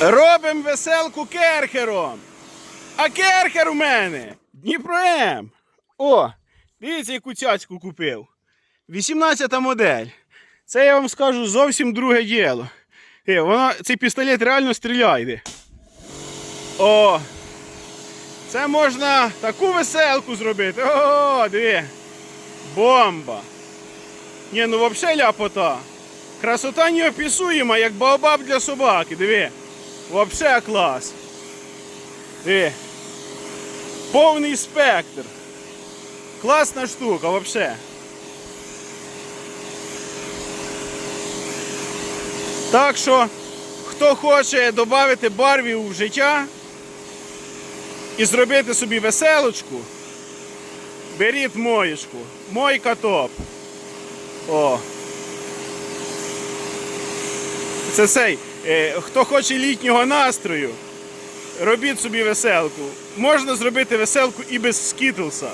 Робимо веселку керхером. А керхер у мене Дніпром. О, дивіться, яку цяцьку купив. 18 модель. Це я вам скажу зовсім друге діло. Е, вона, цей пістолет реально стріляє. О! Це можна таку веселку зробити. О, диви. Бомба. Ні, ну взагалі ляпота. Красота неописуема, як баобаб для собаки, диви. Вообще клас. Диви. Повний спектр. Класна штука, вообще. Так що, хто хоче додати барвів в життя і зробити собі веселочку, беріть моєшку. Мойка топ. О. Це цей. Е, хто хоче літнього настрою, робіть собі веселку. Можна зробити веселку і без скітлса.